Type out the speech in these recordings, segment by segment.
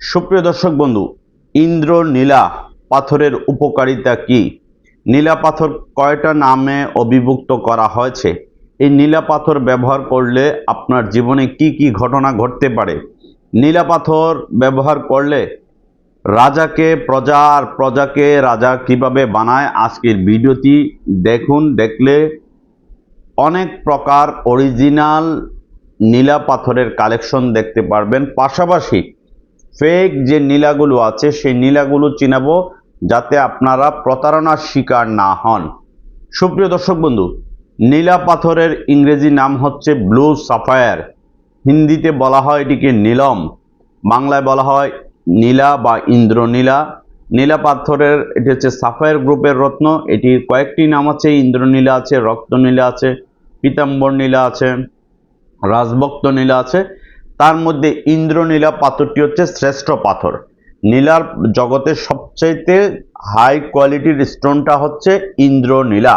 সুপ্রিয় দর্শক বন্ধু, ইন্দ্র নীলা পাথরের উপকারিতা কি? নীলা পাথর কয়টা নামে অবিভক্ত করা হয়েছে? এই নীলা পাথর ব্যবহার করলে আপনার জীবনে কি কি ঘটনা ঘটতে পারে? নীলা পাথর ব্যবহার করলে রাজাকে, প্রজা আর প্রজাকে রাজা কীভাবে বানায়? আজকের ভিডিওটি দেখুন, দেখলে অনেক প্রকার অরিজিনাল নীলা পাথরের কালেকশন দেখতে পারবেন। পাশাপাশি ফেক যে নীলাগুলো আছে, সেই নীলাগুলো চিনাবো যাতে আপনারা প্রতারণার শিকার না হন। সুপ্রিয় দর্শক বন্ধু, নীলা পাথরের ইংরেজি নাম হচ্ছে ব্লু সাফায়ার হিন্দিতে বলা হয় এটিকে নীলম। বাংলায় বলা হয় নীলা বা ইন্দ্রনীলা। নীলা পাথরের, এটি হচ্ছে সাফায়ার গ্রুপের রত্ন। এটির কয়েকটি নাম আছে, ইন্দ্রনীলা আছে, রক্তনীলা আছে, পীতাম্বর নীলা আছে, রাজভক্ত নীলা আছে। তার মধ্যে ইন্দ্রনীলা পাথরটি হচ্ছে শ্রেষ্ঠ পাথর। নীলার জগতের সবচাইতে হাই কোয়ালিটির স্টোনটা হচ্ছে ইন্দ্রনীলা।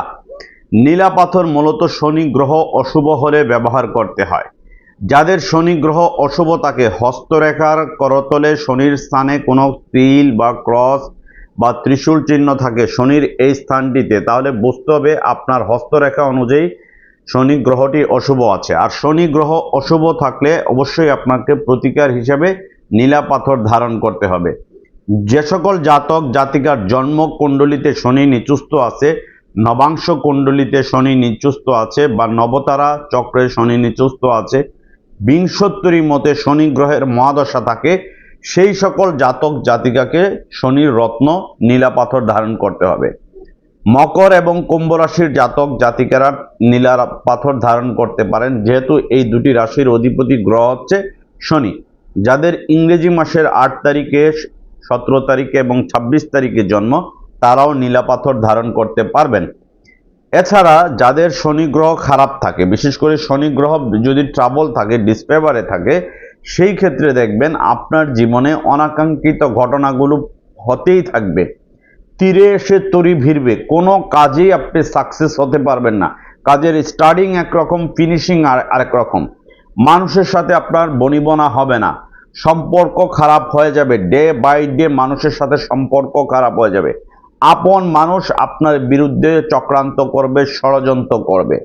নীলা পাথর মূলত শনি গ্রহ অশুভ হলে ব্যবহার করতে হয়। যাদের শনি গ্রহ অশুভ তাকে হস্তরেখার করতলে শনির স্থানে কোনো তিল বা ক্রস বা ত্রিশূল চিহ্ন থাকে শনির এই স্থানটিতে, তাহলে বুঝতে হবে আপনার হস্তরেখা অনুযায়ী শনি গ্রহটি অশুভ আছে। আর শনি গ্রহ অশুভ থাকলে অবশ্যই আপনাকে প্রতিকার হিসেবে নীলা পাথর ধারণ করতে হবে। যে সকল জাতক জাতিকার জন্ম কুণ্ডলিতে শনি নিচুস্ত আছে, নবাংশ কুণ্ডলিতে শনি নিচুস্ত আছে বা নবতারা চক্রে শনি নিচুস্ত আছে, বিংশোত্তরী মতে শনি গ্রহের মহাদশা থাকে, সেই সকল জাতক জাতিকাকে শনির রত্ন নীলা পাথর ধারণ করতে হবে। মকর এবং কুম্ভ রাশির জাতক জাতিকারা নীলা পাথর ধারণ করতে পারেন। যেহেতু এই দুটি রাশির অধিপতি গ্রহ হচ্ছে শনি। যাদের ইংরেজি মাসের আট তারিখে, সতেরো তারিখে এবং ছাব্বিশ তারিখে জন্ম, তারাও নীলা পাথর ধারণ করতে পারবেন। এছাড়া যাদের শনি গ্রহ খারাপ থাকে, বিশেষ করে শনি গ্রহ যদি ট্রাবল থাকে ডিসপেভারে থাকে, সেই ক্ষেত্রে দেখবেন আপনার জীবনে অনাকাঙ্ক্ষিত ঘটনাগুলো হতেই থাকবে। তীরে এসে তরি ভিড়বে। কোনো কাজেই আপনি সাকসেস হতে পারবেন না। কাজের স্টার্টিং একরকম ফিনিশিং আর আরেক রকম মানুষের সাথে আপনার বনিবনা হবে না। সম্পর্ক খারাপ হয়ে যাবে। ডে বাই ডে মানুষের সাথে সম্পর্ক খারাপ হয়ে যাবে। আপন মানুষ আপনার বিরুদ্ধে চক্রান্ত করবে, ষড়যন্ত্র করবে।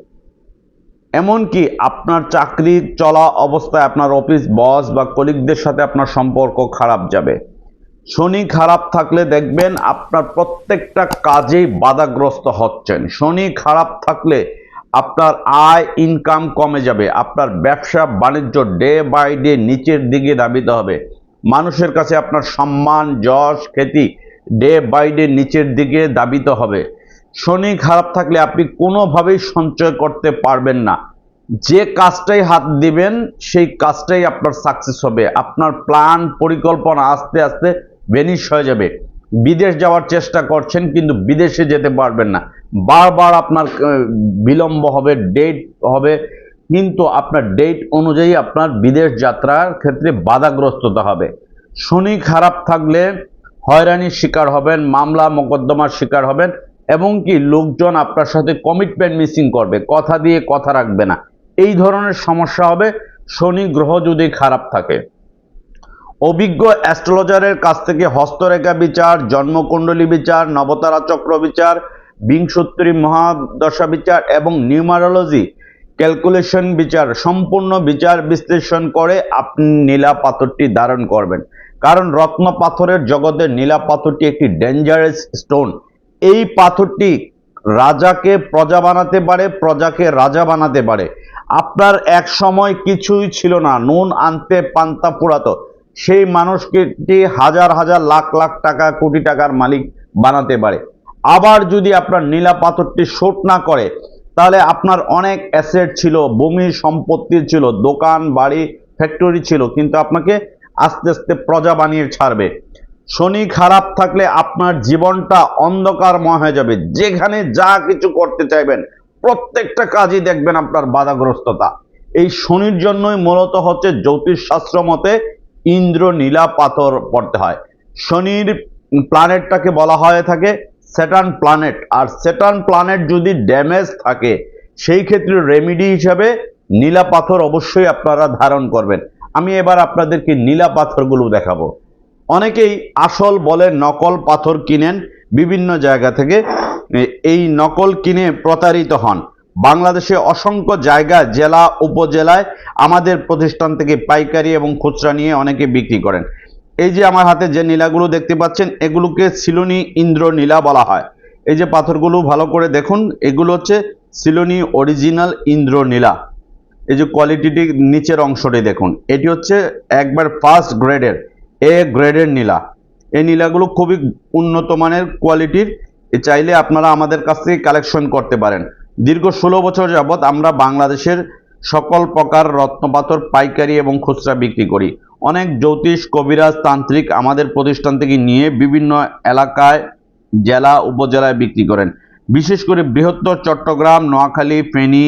এমনকি আপনার চাকরি চলা অবস্থায় আপনার অফিস বস বা কলিগদের সাথে আপনার সম্পর্ক খারাপ যাবে। শনি খারাপ থাকলে দেখবেন আপনার প্রত্যেকটা কাজেই বাধাগ্রস্ত হচ্ছেন। শনি খারাপ থাকলে আপনার আয় ইনকাম কমে যাবে। আপনার ব্যবসা বাণিজ্য ডে বাই ডে নিচের দিকে দাবিত হবে। মানুষের কাছে আপনার সম্মান, যশ, খ্যাতি ডে বাই ডে নিচের দিকে দাবিত হবে। শনি খারাপ থাকলে আপনি কোনোভাবেই সঞ্চয় করতে পারবেন না। যে কাজটাই হাত দিবেন, সেই কাজটাই আপনার সাকসেস হবে। আপনার প্ল্যান পরিকল্পনা আস্তে আস্তে ভেনিশ হয়ে যাবে। বিদেশ যাওয়ার চেষ্টা করছেন, কিন্তু বিদেশে যেতে পারবেন না। বারবার আপনার বিলম্ব হবে ডেট হবে, কিন্তু আপনার ডেট অনুযায়ী আপনার বিদেশ যাত্রার ক্ষেত্রে বাধাগ্রস্ততা হবে। শনি খারাপ থাকলে হয়রানির শিকার হবেন, মামলা মোকদ্দমার শিকার হবেন, এবং কি লোকজন আপনার সাথে কমিটমেন্ট মিসিং করবে, কথা দিয়ে কথা রাখবে না। এই ধরনের সমস্যা হবে, শনি গ্রহ যদি খারাপ থাকে। অভিজ্ঞ অ্যাস্ট্রোলজারের কাছ থেকে হস্তরেখা বিচার, জন্মকুণ্ডলী বিচার, নবতারা চক্র বিচার, বিংশোত্তরী মহাদশা বিচার এবং নিউমারোলজি ক্যালকুলেশন বিচার সম্পূর্ণ বিচার বিশ্লেষণ করে আপনি নীলা পাথরটি ধারণ করবেন। কারণ রত্ন পাথরের জগতে নীলা পাথরটি একটি ডেঞ্জারাস স্টোন এই পাথরটি রাজাকে প্রজা বানাতে পারে, প্রজাকে রাজা বানাতে পারে। আপনার এক সময় কিছুই ছিল না, নুন আনতে পান্তা পুরাতো। সেই মানুষকে হাজার হাজার লাখ লাখ টাকা, কোটি টাকার মালিক বানাতে পারে। আবার যদি আপনার নীলা পাথরটি শোট না করে, তাহলে আপনার অনেক অ্যাসেট ছিল, ভূমি সম্পত্তি ছিল, দোকান, বাড়ি ফ্যাক্টরি ছিল, কিন্তু আপনাকে আস্তে আস্তে প্রজা বানিয়ে ছাড়বে। শনি খারাপ থাকলে আপনার জীবনটা অন্ধকারময় হয়ে যাবে। যেখানে যা কিছু করতে চাইবেন, প্রত্যেকটা কাজই দেখবেন আপনার বাধাগ্রস্ততা। এই শনির জন্যই মূলত হচ্ছে জ্যোতিষ শাস্ত্র মতে ইন্দ্র নীলা পাথর পড়তে হয়। শনির প্ল্যানেটটাকে বলা হয়ে থাকে স্যাটার্ন প্ল্যানেট। আর স্যাটার্ন প্ল্যানেট যদি ড্যামেজ থাকে, সেই ক্ষেত্রে রেমিডি হিসাবে নীলা পাথর অবশ্যই আপনারা ধারণ করবেন। আমি এবার আপনাদেরকে নীলা পাথরগুলো দেখাবো। অনেকেই আসল বলে নকল পাথর কিনেন বিভিন্ন জায়গা থেকে। এই নকল কিনে প্রতারিত হন। বাংলাদেশে অসংখ্য জায়গা, জেলা, উপজেলায় আমাদের প্রতিষ্ঠান থেকে পাইকারি এবং খুচরা নিয়ে অনেকে বিক্রি করেন। এই যে আমার হাতে যে নীলাগুলো দেখতে পাচ্ছেন, এগুলোকে সিলোনি ইন্দ্র নীলা বলা হয়। এই যে পাথরগুলো ভালো করে দেখুন, এগুলো হচ্ছে সিলোনি অরিজিনাল ইন্দ্র নীলা। এই যে কোয়ালিটিটি নিচের অংশটি দেখুন, এটি হচ্ছে একবার ফার্স্ট গ্রেডের, এ গ্রেডের নীলা। এই নীলাগুলো খুবই উন্নত মানের কোয়ালিটির চাইলে আপনারা আমাদের কাছ থেকে কালেকশন করতে পারেন। দীর্ঘ ষোলো বছর যাবৎ আমরা বাংলাদেশের সকল প্রকার রত্নপাথর, পাইকারি এবং খুচরা বিক্রি করি। অনেক জ্যোতিষ, কবিরাজ, তান্ত্রিক আমাদের প্রতিষ্ঠান থেকে নিয়ে বিভিন্ন এলাকায়, জেলা, উপজেলায় বিক্রি করেন। বিশেষ করে বৃহত্তর চট্টগ্রাম, নোয়াখালী, ফেনী,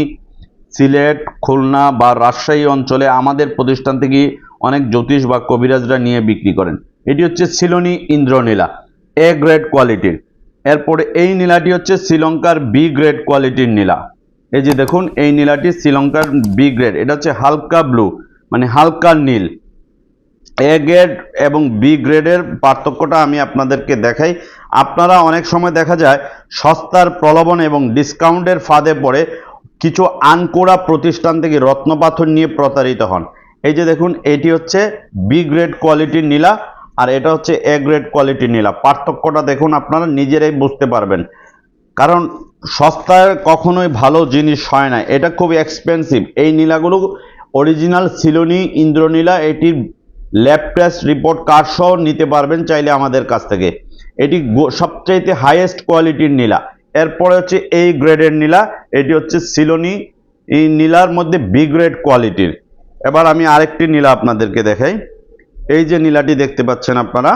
সিলেট, খুলনা বা রাজশাহী অঞ্চলে আমাদের প্রতিষ্ঠান থেকে অনেক জ্যোতিষ বা কবিরাজরা নিয়ে বিক্রি করেন। এটি হচ্ছে সিলোনি ইন্দ্রনীলা এ গ্রেড কোয়ালিটির এরপরে এই নীলাটি হচ্ছে শ্রীলঙ্কার বি গ্রেড কোয়ালিটির নীলা। এই যে দেখুন, এই নীলাটি শ্রীলঙ্কার বি গ্রেড এটা হচ্ছে হালকা ব্লু মানে হালকা নীল। এ গ্রেড এবং বি গ্রেডের পার্থক্যটা আমি আপনাদেরকে দেখাই। আপনারা অনেক সময় দেখা যায়, সস্তার প্রলোভন এবং ডিসকাউন্টের ফাঁদে পড়ে কিছু আনকোড়া প্রতিষ্ঠান থেকে রত্নপাথর নিয়ে প্রতারিত হন। এই যে দেখুন, এটি হচ্ছে বি গ্রেড কোয়ালিটির নীলা। আর এটা হচ্ছে এ গ্রেড কোয়ালিটির নীলা। পার্থক্যটা দেখুন, আপনারা নিজেরাই বুঝতে পারবেন। কারণ সস্তায় কখনোই ভালো জিনিস হয় না। এটা খুব এক্সপেন্সিভ এই নীলাগুলো অরিজিনাল সিলোনি, ইন্দ্রনীলা এটির ল্যাব টেস্ট রিপোর্ট কার্ড সহ নিতে পারবেন চাইলে আমাদের কাছ থেকে। এটি সবচাইতে হাইয়েস্ট কোয়ালিটির নীলা। এরপরে হচ্ছে এই গ্রেডের নীলা। এটি হচ্ছে সিলোনি, এই নীলার মধ্যে বি গ্রেড কোয়ালিটির এবার আমি আরেকটি নীলা আপনাদেরকে দেখাই। এই যে নীলাটি দেখতে পাচ্ছেন আপনারা,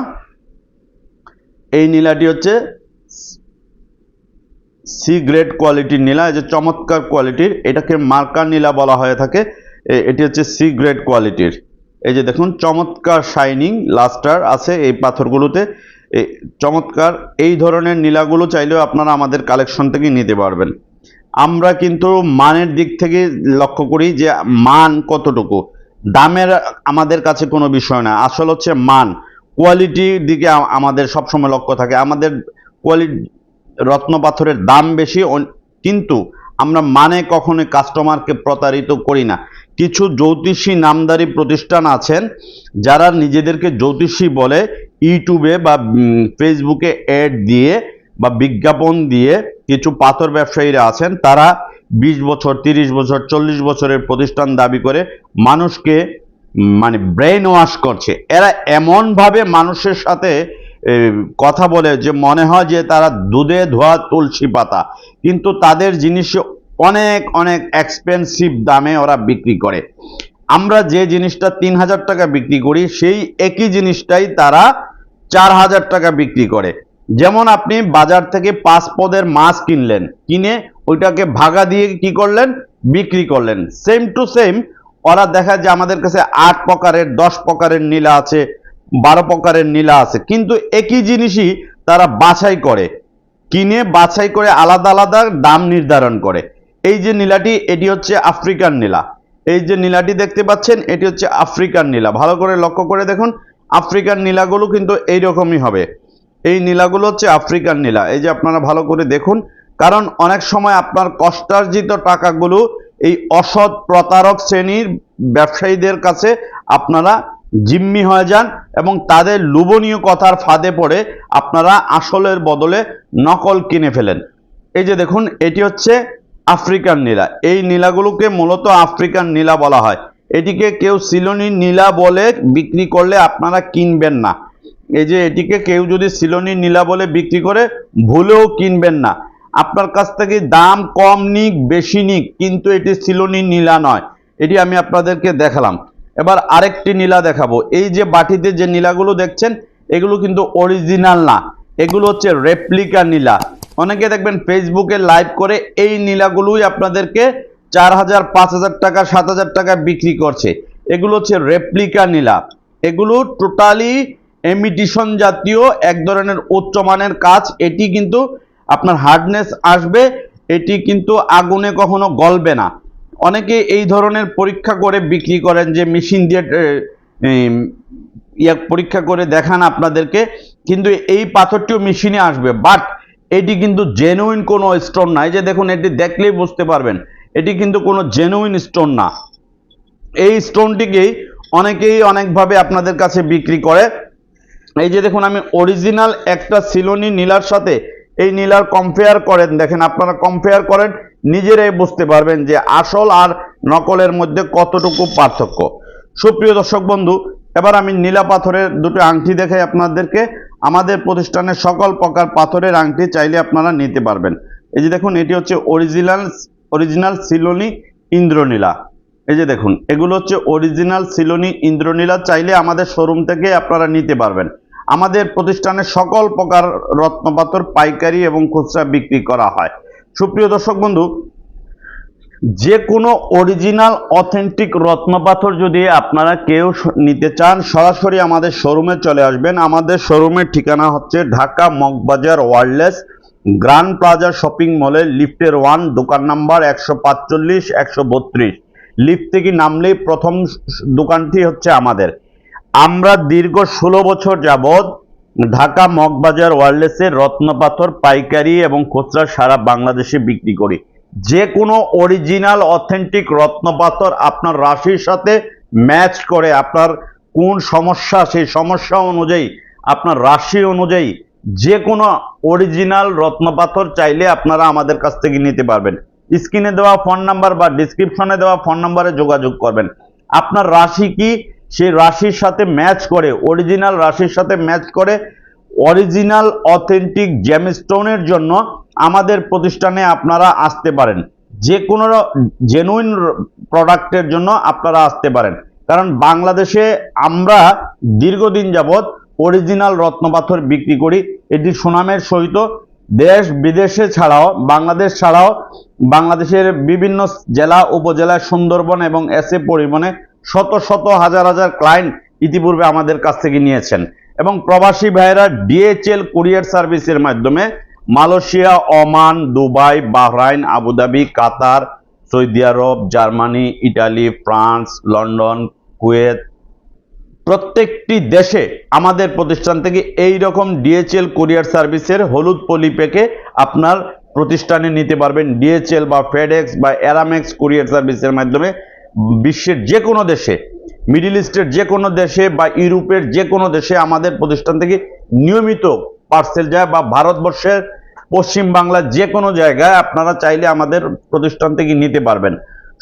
এই নীলাটি হচ্ছে সি গ্রেড কোয়ালিটির নীলা যে চমৎকার কোয়ালিটির এটাকে মার্কার নীলা বলা হয়ে থাকে এটি হচ্ছে সি গ্রেড কোয়ালিটির এই যে দেখুন, চমৎকার শাইনিং লাস্টার আছে এই পাথরগুলোতে চমৎকার, এই ধরনের নীলাগুলো চাইলেও আপনারা আমাদের কালেকশন থেকে নিতে পারবেন। আমরা কিন্তু মানের দিক থেকে লক্ষ্য করি যে মান কতটুকু দামের আমাদের কাছে কোনো বিষয় না। আসল হচ্ছে মান। কোয়ালিটির দিকে আমাদের সবসময় লক্ষ্য থাকে। আমাদের কোয়ালিটি রত্ন পাথরের দাম বেশি কিন্তু আমরা মানে কখনোই কাস্টমারকে প্রতারিত করি না। কিছু জ্যোতিষী নামদারি প্রতিষ্ঠান আছেন, যারা নিজেদেরকে জ্যোতিষী বলে ইউটিউবে বা ফেসবুকে অ্যাড দিয়ে বা বিজ্ঞাপন দিয়ে কিছু পাথর ব্যবসায়ীরা আছেন, তারা বিশ বছর, তিরিশ বছর, চল্লিশ বছরের প্রতিষ্ঠান দাবি করে মানুষকে মানে ব্রেন ওয়াশ করছে। এরা এমনভাবে মানুষের সাথে কথা বলে যে মনে হয় যে তারা দুধে ধোয়া তুলসী পাতা। কিন্তু তাদের জিনিস অনেক অনেক এক্সপেন্সিভ দামে ওরা বিক্রি করে। আমরা যে জিনিসটা তিন হাজার টাকা বিক্রি করি, সেই একই জিনিসটাই তারা চার হাজার টাকা বিক্রি করে। যেমন আপনি বাজার থেকে পাঁচ পদের মাছ কিনলেন, কিনে ওইটাকে ভাগা দিয়ে কি করলেন? বিক্রি করলেন। সেম টু সেম ওরা দেখা যে আমাদের কাছে আট প্রকারের, দশ প্রকারের নীলা আছে, বারো প্রকারের নীলা আছে। কিন্তু একই জিনিসই তারা বাছাই করে। কিনে বাছাই করে আলাদা আলাদা দাম নির্ধারণ করে। এই যে নীলাটি, এটি হচ্ছে আফ্রিকান নীলা। এই যে নীলাটি দেখতে পাচ্ছেন, এটি হচ্ছে আফ্রিকান নীলা। ভালো করে লক্ষ্য করে দেখুন আফ্রিকান নীলাগুলো কিন্তু এই রকমই হবে। এই নীলাগুলো হচ্ছে আফ্রিকান নীলা। এই যে আপনারা ভালো করে দেখুন, কারণ অনেক সময় আপনার কষ্টার্জিত টাকাগুলো এই অসৎ প্রতারক শ্রেণির ব্যবসায়ীদের কাছে আপনারা জিম্মি হয়ে যান এবং তাদের লোভনীয় কথার ফাঁদে পড়ে আপনারা আসলের বদলে নকল কিনে ফেলেন। এই যে দেখুন, এটি হচ্ছে আফ্রিকান নীলা। এই নীলাগুলোকে মূলত আফ্রিকান নীলা বলা হয়। এটিকে কেউ সিলোনি নীলা বলে বিক্রি করলে আপনারা কিনবেন না। এই যে এটিকে কেউ যদি সিলোনি নীলা বলে বিক্রি করে, ভুলেও কিনবেন না। আপনার কাছ থেকে দাম কম নিক, বেশি নিক, কিন্তু এটি সিলোনি নীলা নয়। এটি আমি আপনাদেরকে দেখালাম। এবার আরেকটি নীলা দেখাবো। এই যে বাটিতে যে নীলাগুলো দেখছেন, এগুলো কিন্তু অরিজিনাল না। এগুলো হচ্ছে রেপ্লিকা নীলা। অনেকে দেখবেন ফেসবুকে লাইভ করে এই নীলাগুলোই আপনাদেরকে চার হাজার, পাঁচ হাজার টাকা, সাত হাজার টাকা বিক্রি করছে। এগুলো হচ্ছে রেপ্লিকা নীলা। এগুলো টোটালি এমিটিশন জাতীয় এক ধরনের উচ্চমানের কাজ। এটি কিন্তু আপনার হার্ডনেস আসবে, এটি কিন্তু আগুনে কখনো গলবে না। অনেকে এই ধরনের পরীক্ষা করে বিক্রি করেন যে মেশিন দিয়ে ইয়া পরীক্ষা করে দেখান আপনাদেরকে, কিন্তু এই পাথরটিও মেশিনে আসবে। বাট এটি কিন্তু জেনুইন কোনো স্টোন না। এই যে দেখুন, এটি দেখলেই বুঝতে পারবেন, এটি কিন্তু কোনো জেনুইন স্টোন না। এই স্টোনটিকেই অনেকেই অনেকভাবে আপনাদের কাছে বিক্রি করে। এই যে দেখুন, আমি অরিজিনাল একটা সিলোনি নীলার সাথে এই নীলার কম্পেয়ার করেন। দেখেন, আপনারা কম্পেয়ার করেন, নিজেরাই বুঝতে পারবেন যে আসল আর নকলের মধ্যে কতটুকু পার্থক্য। সুপ্রিয় দর্শক বন্ধু, এবার আমি নীলা পাথরের দুটো আংটি দেখাই আপনাদেরকে। আমাদের প্রতিষ্ঠানের সকল প্রকার পাথরের আংটি চাইলে আপনারা নিতে পারবেন। এই যে দেখুন, এটি হচ্ছে অরিজিনাল অরিজিনাল সিলোনি ইন্দ্রনীলা। এই যে দেখুন, এগুলো হচ্ছে অরিজিনাল সিলোনি ইন্দ্রনীলা, চাইলে আমাদের শোরুম থেকে আপনারা নিতে পারবেন। আমাদের প্রতিষ্ঠানে সকল প্রকার রত্নপাথর, পাইকারি এবং খুচরা বিক্রি করা হয়। সুপ্রিয় দর্শক বন্ধু যে কোনো অরিজিনাল অথেন্টিক রত্নপাথর যদি আপনারা কেউ নিতে চান, সরাসরি আমাদের শোরুমে চলে আসবেন। আমাদের শোরুমের ঠিকানা হচ্ছে Dhaka Moghbazar wireless grand plaza shopping মলের লিফটের ওয়ান, দোকান নাম্বার একশো পাঁচচল্লিশ, একশো বত্রিশ। লিফট থেকে নামলেই প্রথম দোকানটি হচ্ছে আমাদের। আমরা দীর্ঘ ষোলো বছর যাবৎ ঢাকা মগবাজার ওয়ারলেসের রত্নপাথর, পাইকারি এবং খুচরা সারা বাংলাদেশে বিক্রি করি। যে কোনো অরিজিনাল অথেন্টিক রত্নপাথর আপনার রাশির সাথে ম্যাচ করে আপনার কোন সমস্যা, সেই সমস্যা অনুযায়ী, আপনার রাশি অনুযায়ী যে কোনো অরিজিনাল রত্নপাথর চাইলে আপনারা আমাদের কাছ থেকে নিতে পারবেন। স্ক্রিনে দেওয়া ফোন নাম্বার বা ডিসক্রিপশনে দেওয়া ফোন নাম্বারে যোগাযোগ করবেন। আপনার রাশি কি? সেই রাশির সাথে ম্যাচ করে অরিজিনাল রাশির সাথে ম্যাচ করে অরিজিনাল অথেন্টিক জেমস্টোনের জন্য আমাদের প্রতিষ্ঠানে আপনারা আসতে পারেন। যে কোনো জেনুইন প্রোডাক্টের জন্য আপনারা আসতে পারেন। কারণ বাংলাদেশে আমরা দীর্ঘদিন যাবৎ অরিজিনাল রত্নপাথর বিক্রি করি। এটি সুনামের সহিত দেশ বিদেশে ছাড়াও, বাংলাদেশ ছাড়াও, বাংলাদেশের বিভিন্ন জেলা উপজেলা সুন্দরবন এবং এসে পরিবহনে শত শত হাজার হাজার ক্লায়েন্ট ইতিপূর্বে আমাদের কাছ থেকে নিয়েছেন। এবং প্রবাসী ভাইয়েরা ডিএচএল কুরিয়ার সার্ভিসের মাধ্যমে Malaysia, Oman, Dubai, Bahrain, Abu Dhabi, Qatar, Saudi Arab, Germany, Italy, France, London, Kuwait প্রত্যেকটি দেশে আমাদের প্রতিষ্ঠান থেকে এই রকম ডিএচএল কুরিয়ার সার্ভিসের হলুদ পলি পেকে আপনার প্রতিষ্ঠানে নিতে পারবেন। ডিএচএল বা ফেডেক্স বা অ্যারামেক্স কুরিয়ার সার্ভিসের মাধ্যমে বিশ্বের যে কোনো দেশে মিডিল ইস্টের যে কোনো দেশে বা ইউরোপের যে কোনো দেশে আমাদের প্রতিষ্ঠান থেকে নিয়মিত পার্সেল যায় বা ভারতবর্ষের পশ্চিম বাংলার যে কোনো জায়গায় আপনারা চাইলে আমাদের প্রতিষ্ঠান থেকে নিতে পারবেন।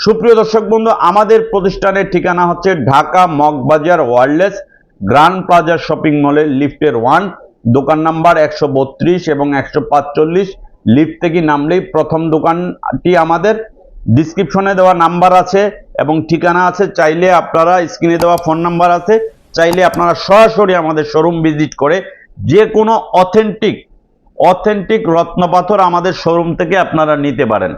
সুপ্রিয় দর্শক বন্ধু, আমাদের প্রতিষ্ঠানের ঠিকানা হচ্ছে Dhaka Moghbazar wireless grand plaza shopping মলের লিফটের ওয়ান, দোকান নাম্বার একশো বত্রিশ এবং একশো লিফট থেকে নামলেই প্রথম দোকানটি আমাদের। ডিসক্রিপশনে দেওয়া নাম্বার আছে এবং ঠিকানা আছে। চাইলে আপনারা স্ক্রিনে দেওয়া ফোন নাম্বার আছে। চাইলে আপনারা সরাসরি আমাদের শোরুম ভিজিট করে যে কোনো অথেন্টিক অথেন্টিক রত্নপাথর আমাদের শোরুম থেকে আপনারা নিতে পারেন।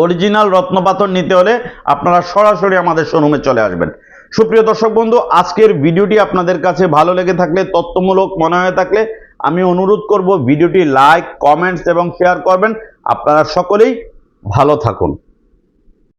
অরিজিনাল রত্নপাথর নিতে হলে আপনারা সরাসরি আমাদের শোরুমে চলে আসবেন। সুপ্রিয় দর্শক বন্ধু, আজকের ভিডিওটি আপনাদের কাছে ভালো লেগে থাকলে, তথ্যমূলক মনে হয়ে থাকলে আমি অনুরোধ করব, ভিডিওটি লাইক কমেন্টস এবং শেয়ার করবেন। আপনারা সকলেই ভালো থাকুন।